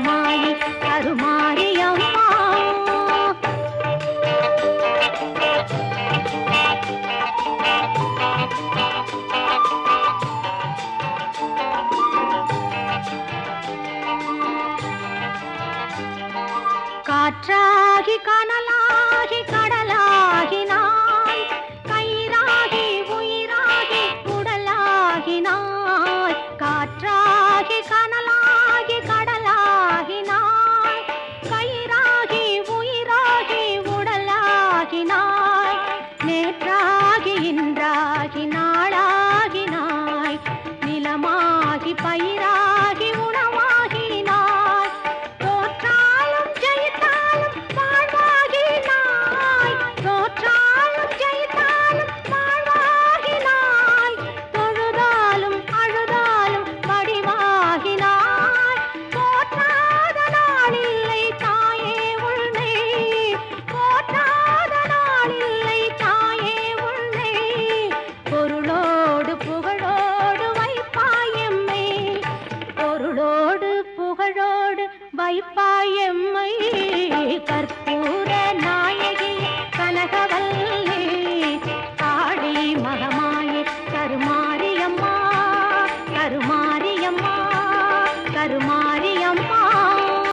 அம்மாயி அருமாறி அம்மா. காற்றாகி கனலாகி கடலாகி நான். கயிறாகி உயிராகி உடலாகி காற்றா வைப்பாயம்மை கற்ப